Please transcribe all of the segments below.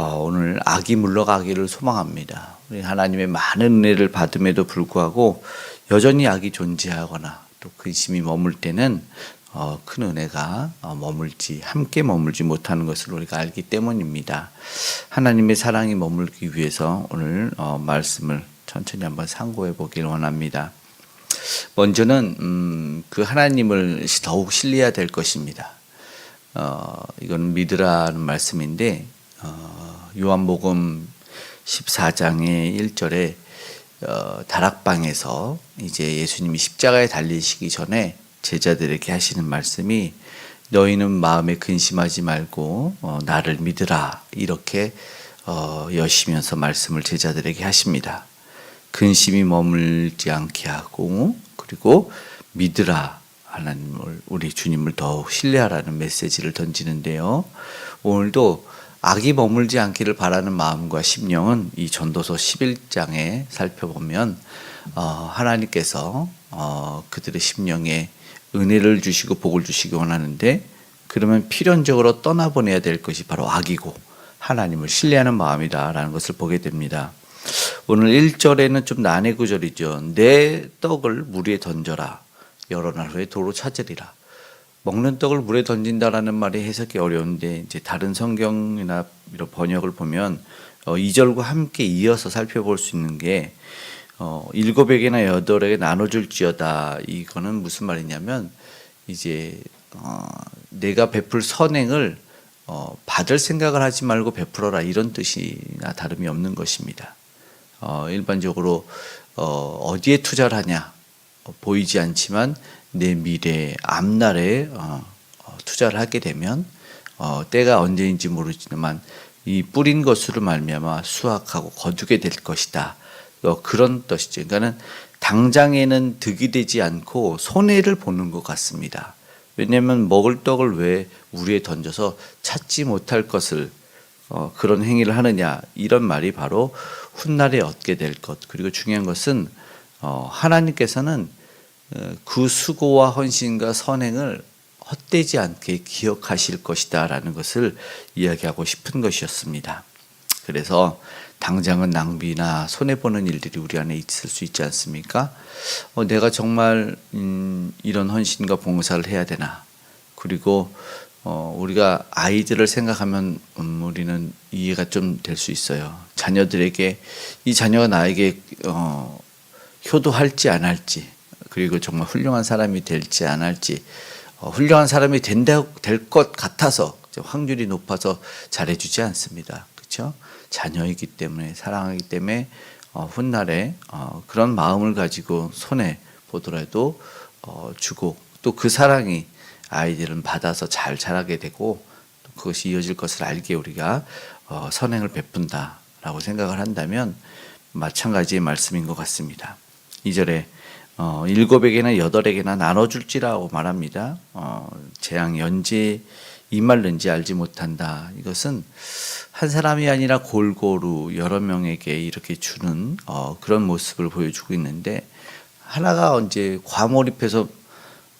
어, 오늘 악이 물러가기를 소망합니다. 우리 하나님의 많은 은혜를 받음에도 불구하고 여전히 악이 존재하거나 또 근심이 머물 때는 어, 큰 은혜가 어, 머물지 함께 머물지 못하는 것을 우리가 알기 때문입니다. 하나님의 사랑이 머물기 위해서 오늘 어, 말씀을 천천히 한번 상고해 보기를 원합니다. 먼저는 음, 그 하나님을 더욱 신뢰해야 될 것입니다. 어, 이건 믿으라는 말씀인데 어, 요한복음 14장의 1절에 어, 다락방에서 이제 예수님이 십자가에 달리시기 전에 제자들에게 하시는 말씀이 너희는 마음에 근심하지 말고 어, 나를 믿으라 이렇게 어, 여시면서 말씀을 제자들에게 하십니다. 근심이 머물지 않게 하고 그리고 믿으라 하나님을 우리 주님을 더욱 신뢰하라는 메시지를 던지는데요. 오늘도 악이 머물지 않기를 바라는 마음과 심령은 이 전도서 11장에 살펴보면 어, 하나님께서 어, 그들의 심령에 은혜를 주시고 복을 주시기 원하는데 그러면 필연적으로 떠나보내야 될 것이 바로 악이고 하나님을 신뢰하는 마음이다라는 것을 보게 됩니다. 오늘 1절에는 좀 난해 구절이죠. 내 떡을 물에 던져라. 여러 날 후에 도로 찾으리라. 먹는 떡을 물에 던진다라는 말이 해석이 어려운데 이제 다른 성경이나 이런 번역을 보면 어, 2절과 함께 이어서 살펴볼 수 있는 게 어, 일곱에게나 여덟에게 나눠줄지어다. 이거는 무슨 말이냐면 이제 어, 내가 베풀 선행을 어, 받을 생각을 하지 말고 베풀어라 이런 뜻이나 다름이 없는 것입니다. 어, 일반적으로 어, 어디에 투자를 하냐 어, 보이지 않지만 내 미래 앞날에 어, 어, 투자를 하게 되면 어, 때가 언제인지 모르지만 이 뿌린 것으로 말미암아 수확하고 거두게 될 것이다. 어, 그런 뜻이죠. 그러니까는 당장에는 득이 되지 않고 손해를 보는 것 같습니다. 왜냐하면 먹을 떡을 왜 우리에 던져서 찾지 못할 것을 어, 그런 행위를 하느냐 이런 말이 바로 훗날에 얻게 될 것 그리고 중요한 것은 어, 하나님께서는 어, 그 수고와 헌신과 선행을 헛되지 않게 기억하실 것이다 라는 것을 이야기하고 싶은 것이었습니다. 그래서 당장은 낭비나 손해 보는 일들이 우리 안에 있을 수 있지 않습니까? 어, 내가 정말 음, 이런 헌신과 봉사를 해야 되나? 그리고 어, 우리가 아이들을 생각하면 음, 우리는 이해가 좀 될 수 있어요. 자녀들에게 이 자녀가 나에게 어, 효도할지 안 할지 그리고 정말 훌륭한 사람이 될지 안 할지 어, 훌륭한 사람이 된다 될 것 같아서 확률이 높아서 잘해주지 않습니다. 그렇죠? 자녀이기 때문에 사랑하기 때문에 어, 훗날에 어, 그런 마음을 가지고 손에 보더라도 어, 주고 또 그 사랑이 아이들은 받아서 잘 자라게 되고 또 그것이 이어질 것을 알게 우리가 어, 선행을 베푼다라고 생각을 한다면 마찬가지의 말씀인 것 같습니다. 이절에 어, 일곱에게나 여덟에게나 나눠줄지라고 말합니다. 어, 재앙 연재 이말는지 알지 못한다. 이것은 한 사람이 아니라 골고루 여러 명에게 이렇게 주는 어, 그런 모습을 보여주고 있는데 하나가 언제 과몰입해서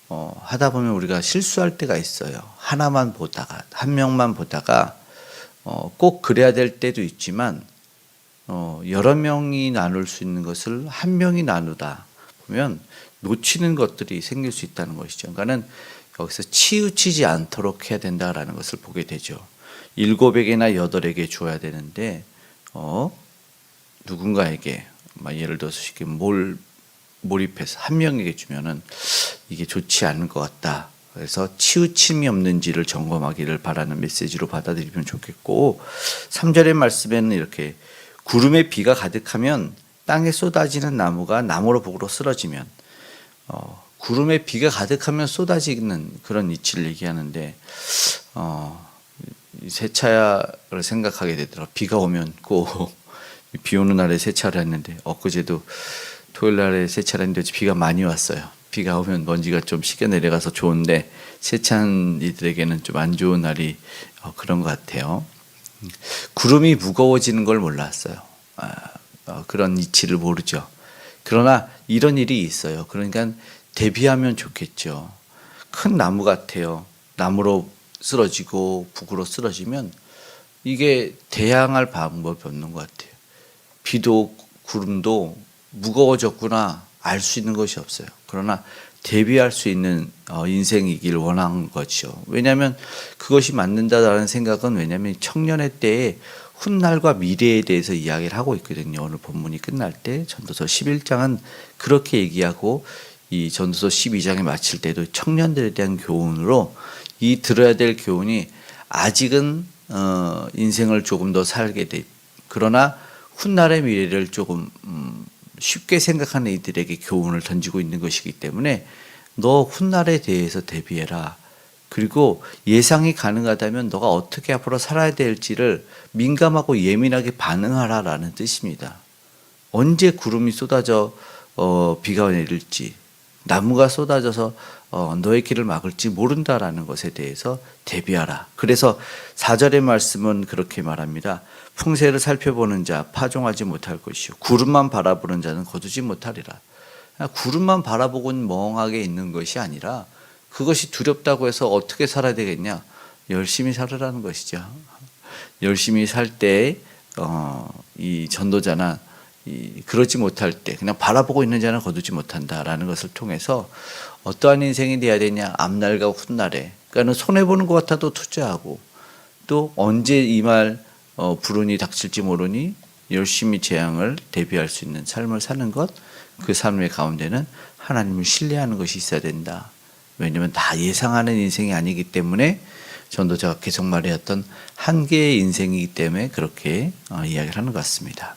어, 하다 보면 우리가 실수할 때가 있어요. 하나만 보다가 한 명만 보다가 어, 꼭 그래야 될 때도 있지만 어, 여러 명이 나눌 수 있는 것을 한 명이 나누다 보면 놓치는 것들이 생길 수 있다는 것이죠. 그러니까는 여기서 치우치지 않도록 해야 된다라는 것을 보게 되죠. 일곱에게나 여덟에게 줘야 되는데 어 누군가에게 막 예를 들어서 쉽게 몰 몰입해서 한 명에게 주면은 이게 좋지 않을 것 같다. 그래서 치우침이 없는지를 점검하기를 바라는 메시지로 받아들이면 좋겠고 3절의 말씀에는 이렇게 구름에 비가 가득하면 땅에 쏟아지는 나무가 나무로 복으로 쓰러지면 어, 구름에 비가 가득하면 쏟아지는 그런 이치를 얘기하는데 어, 세차를 생각하게 되더라고 비가 오면 꼭 비 오는 날에 세차를 했는데 엊그제도 토요일 날에 세차를 했는데 비가 많이 왔어요. 비가 오면 먼지가 좀 식게 내려가서 좋은데 세찬 이들에게는 좀 안 좋은 날이 어, 그런 것 같아요. 구름이 무거워지는 걸 몰랐어요. 아, 어, 그런 이치를 모르죠. 그러나 이런 일이 있어요. 그러니까 대비하면 좋겠죠. 큰 나무 같아요. 나무로 쓰러지고 북으로 쓰러지면 이게 대항할 방법이 없는 것 같아요. 비도 구름도 무거워졌구나 알 수 있는 것이 없어요. 그러나 대비할 수 있는 어, 인생이길 원한 거죠. 왜냐하면 그것이 맞는다라는 생각은 왜냐하면 청년의 때에 훗날과 미래에 대해서 이야기를 하고 있거든요. 오늘 본문이 끝날 때 전도서 11장은 그렇게 얘기하고 이 전도서 12장에 마칠 때도 청년들에 대한 교훈으로 이 들어야 될 교훈이 아직은 어, 인생을 조금 더 살게 돼. 그러나 훗날의 미래를 조금 음, 쉽게 생각하는 이들에게 교훈을 던지고 있는 것이기 때문에 너 훗날에 대해서 대비해라. 그리고 예상이 가능하다면 너가 어떻게 앞으로 살아야 될지를 민감하고 예민하게 반응하라라는 뜻입니다. 언제 구름이 쏟아져 어, 비가 내릴지 나무가 쏟아져서 어, 너의 길을 막을지 모른다라는 것에 대해서 대비하라. 그래서 사절의 말씀은 그렇게 말합니다. 풍세를 살펴보는 자 파종하지 못할 것이요 구름만 바라보는 자는 거두지 못하리라. 구름만 바라보고 멍하게 있는 것이 아니라 그것이 두렵다고 해서 어떻게 살아야 되겠냐? 열심히 살으라는 것이죠. 열심히 살 때, 어, 이 전도자나 이 그러지 못할 때 그냥 바라보고 있는 자는 거두지 못한다라는 것을 통해서 어떠한 인생이 돼야 되냐? 앞날과 훗날에. 그러니까 손해 보는 것 같아도 투자하고 또 언제 이말 어, 불운이 닥칠지 모르니 열심히 재앙을 대비할 수 있는 삶을 사는 것, 그 삶의 가운데는 하나님을 신뢰하는 것이 있어야 된다. 왜냐하면 다 예상하는 인생이 아니기 때문에 전도자가 계속 말해왔던 한 개의 인생이기 때문에 그렇게 어, 이야기를 하는 것 같습니다.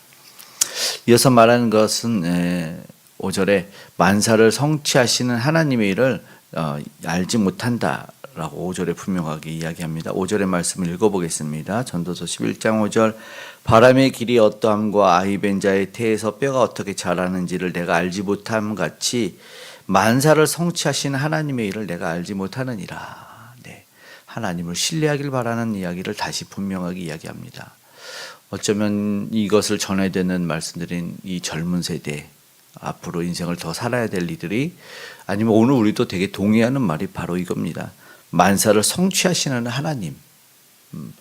이어서 말하는 것은 5절에 만사를 성취하시는 하나님의 일을 어, 알지 못한다 라고 5절에 분명하게 이야기합니다. 5절의 말씀을 읽어보겠습니다. 전도서 11장 5절 바람의 길이 어떠함과 아이벤 자의 태에서 뼈가 어떻게 자라는지를 내가 알지 못함 같이 만사를 성취하시는 하나님의 일을 내가 알지 못하느니라. 네. 하나님을 신뢰하길 바라는 이야기를 다시 분명하게 이야기합니다. 어쩌면 이것을 전해야 되는 말씀드린 이 젊은 세대 앞으로 인생을 더 살아야 될 이들이 아니면 오늘 우리도 되게 동의하는 말이 바로 이겁니다. 만사를 성취하시는 하나님. 음,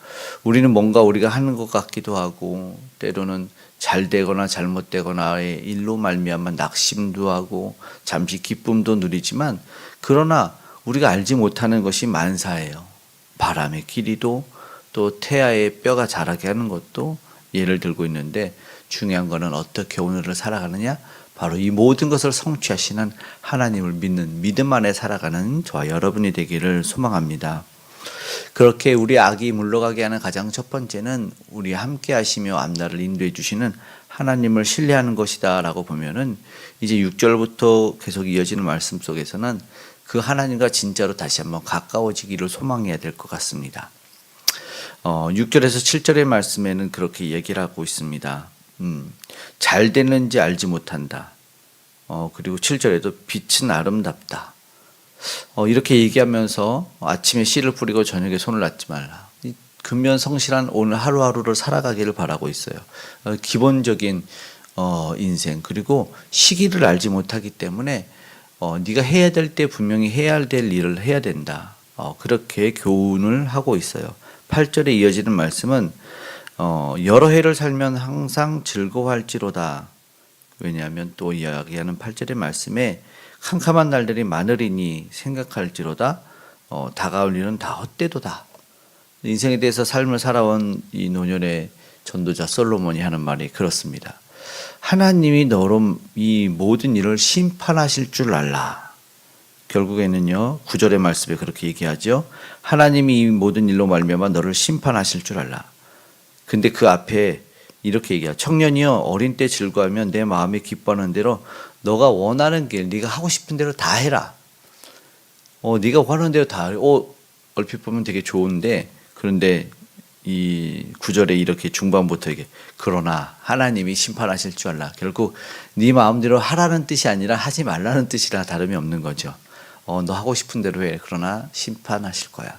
우리는 뭔가 우리가 하는 것 같기도 하고 때로는 잘 되거나 잘못되거나의 일로 말미암아 낙심도 하고 잠시 기쁨도 누리지만 그러나 우리가 알지 못하는 것이 만사예요. 바람의 길이도 또 태아의 뼈가 자라게 하는 것도 예를 들고 있는데 중요한 것은 어떻게 오늘을 살아가느냐 바로 이 모든 것을 성취하시는 하나님을 믿는 믿음 안에 살아가는 저와 여러분이 되기를 소망합니다. 그렇게 우리 악이 물러가게 하는 가장 첫 번째는 우리 함께 하시며 앞날을 인도해 주시는 하나님을 신뢰하는 것이다라고 보면은 이제 6절부터 계속 이어지는 말씀 속에서는 그 하나님과 진짜로 다시 한번 가까워지기를 소망해야 될 것 같습니다. 어, 6절에서 7절의 말씀에는 그렇게 얘기를 하고 있습니다. 음, 잘 되는지 알지 못한다. 어, 그리고 7절에도 빛은 아름답다. 어, 이렇게 얘기하면서 아침에 씨를 뿌리고 저녁에 손을 놨지 말라. 근면 성실한 오늘 하루하루를 살아가기를 바라고 있어요. 어, 기본적인 어, 인생 그리고 시기를 알지 못하기 때문에 어, 네가 해야 될 때 분명히 해야 될 일을 해야 된다. 어, 그렇게 교훈을 하고 있어요. 8절에 이어지는 말씀은 어, 여러 해를 살면 항상 즐거워할지로다. 왜냐하면 또 이야기하는 8절의 말씀에 캄캄한 날들이 많으리니 생각할지로다 어, 다가올 일은 다 헛되도다. 인생에 대해서 삶을 살아온 이 노년의 전도자 솔로몬이 하는 말이 그렇습니다. 하나님이 너로 이 모든 일을 심판하실 줄 알라. 결국에는요 구절의 말씀에 그렇게 얘기하죠. 하나님이 이 모든 일로 말미암아 너를 심판하실 줄 알라. 근데 그 앞에 이렇게 얘기하 청년이여 어린 때 즐거하면 내 마음이 기뻐하는 대로 너가 원하는 길, 네가 하고 싶은 대로 다 해라. 어, 네가 원하는 대로 다 해. 어, 얼핏 보면 되게 좋은데 그런데 이 구절에 이렇게 중반부터 이게 그러나 하나님이 심판하실 줄 알라. 결국 네 마음대로 하라는 뜻이 아니라 하지 말라는 뜻이라 다름이 없는 거죠. 어, 너 하고 싶은 대로 해. 그러나 심판하실 거야.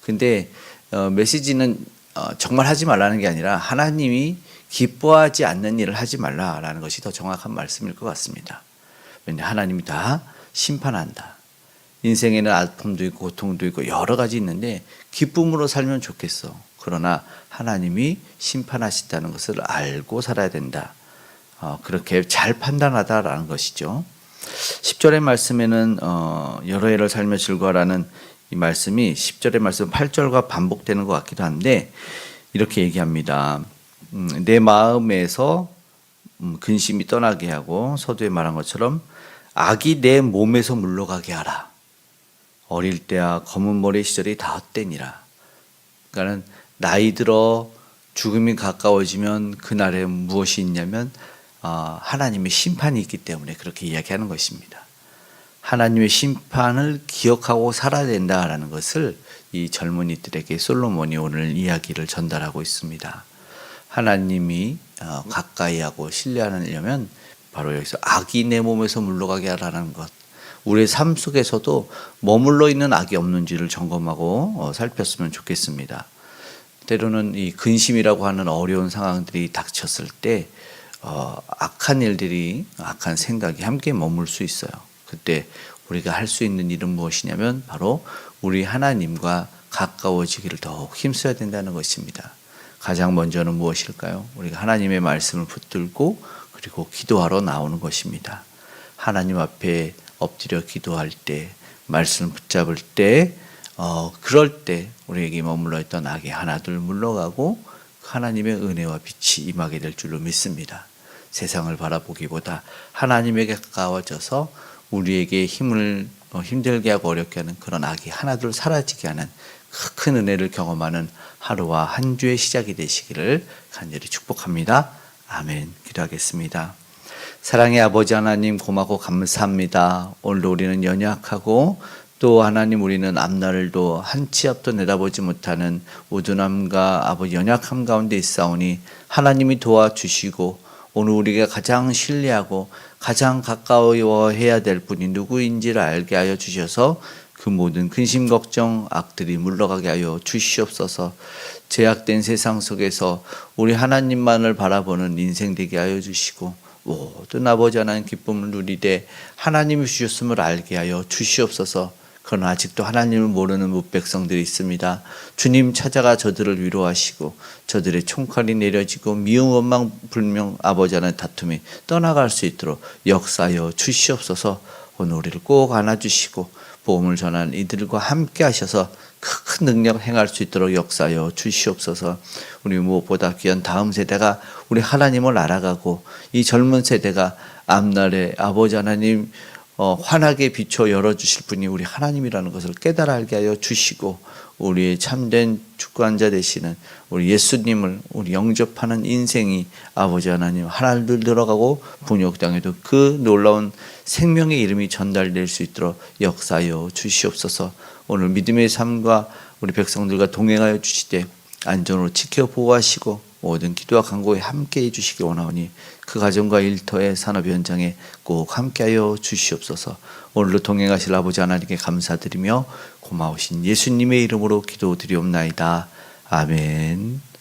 근데 어, 메시지는 어, 정말 하지 말라는 게 아니라 하나님이 기뻐하지 않는 일을 하지 말라라는 것이 더 정확한 말씀일 것 같습니다. 왜냐 하나님이 다 심판한다. 인생에는 아픔도 있고 고통도 있고 여러 가지 있는데 기쁨으로 살면 좋겠어. 그러나 하나님이 심판하신다는 것을 알고 살아야 된다. 어, 그렇게 잘 판단하다라는 것이죠. 10절의 말씀에는 어, 여러 해를 살며 즐거워라는 이 말씀이 10절의 말씀 8절과 반복되는 것 같기도 한데 이렇게 얘기합니다. 음, 내 마음에서 음, 근심이 떠나게 하고 서두에 말한 것처럼 악이 내 몸에서 물러가게 하라. 어릴 때야 검은 머리 시절이 다 헛되니라. 그러니까는 나이 들어 죽음이 가까워지면 그날에 무엇이 있냐면 어, 하나님의 심판이 있기 때문에 그렇게 이야기하는 것입니다. 하나님의 심판을 기억하고 살아야 된다라는 것을 이 젊은이들에게 솔로몬이 오늘 이야기를 전달하고 있습니다. 하나님이 어, 가까이하고 신뢰하려면 바로 여기서 악이 내 몸에서 물러가게 하라는 것. 우리의 삶 속에서도 머물러 있는 악이 없는지를 점검하고 어, 살폈으면 좋겠습니다. 때로는 이 근심이라고 하는 어려운 상황들이 닥쳤을 때 어, 악한 일들이 악한 생각이 함께 머물 수 있어요. 그때 우리가 할 수 있는 일은 무엇이냐면 바로 우리 하나님과 가까워지기를 더욱 힘써야 된다는 것입니다. 가장 먼저는 무엇일까요? 우리가 하나님의 말씀을 붙들고 그리고 기도하러 나오는 것입니다. 하나님 앞에 엎드려 기도할 때, 말씀 붙잡을 때, 어, 그럴 때 우리에게 머물러 있던 악이 하나둘 물러가고 하나님의 은혜와 빛이 임하게 될 줄로 믿습니다. 세상을 바라보기보다 하나님에게 가까워져서 우리에게 힘을 어, 힘들게 하고 어렵게 하는 그런 악이 하나둘 사라지게 하는 큰 은혜를 경험하는 하루와 한 주의 시작이 되시기를 간절히 축복합니다. 아멘. 기도하겠습니다. 사랑의 아버지 하나님 고맙고 감사합니다. 오늘 우리는 연약하고 또 하나님 우리는 앞날도 한 치 앞도 내다보지 못하는 우둔함과 아버지 연약함 가운데 있사오니 하나님이 도와주시고 오늘 우리가 가장 신뢰하고 가장 가까워해야 될 분이 누구인지를 알게 하여 주셔서 그 모든 근심 걱정 악들이 물러가게 하여 주시옵소서. 제약된 세상 속에서 우리 하나님만을 바라보는 인생 되게 하여 주시고 모든 아버지 하나님 기쁨을 누리되 하나님이 주셨음을 알게 하여 주시옵소서. 그러나 아직도 하나님을 모르는 무백성들이 있습니다. 주님 찾아가 저들을 위로하시고 저들의 총칼이 내려지고 미움 원망 불명 아버지 하나님 다툼이 떠나갈 수 있도록 역사하여 주시옵소서. 오늘 우리를 꼭 안아주시고 보험을 전한 이들과 함께 하셔서 큰 능력 행할 수 있도록 역사하여 주시옵소서. 우리 무엇보다 귀한 다음 세대가 우리 하나님을 알아가고 이 젊은 세대가 앞날에 아버지 하나님 어, 환하게 비춰 열어주실 분이 우리 하나님이라는 것을 깨달아 알게 하여 주시고 우리의 참된 주관자 되시는 우리 예수님을 우리 영접하는 인생이 아버지 하나님 하나를 들어가고 분욕당해도 그 놀라운 생명의 이름이 전달될 수 있도록 역사하여 주시옵소서. 오늘 믿음의 삶과 우리 백성들과 동행하여 주시되 안전으로 지켜 보호하시고 모든 기도와 간구에 함께 해 주시기 원하오니 그 가정과 일터의 산업 현장에 꼭 함께하여 주시옵소서. 오늘도 동행하실 아버지 하나님께 감사드리며 고마우신 예수님의 이름으로 기도드리옵나이다. 아멘.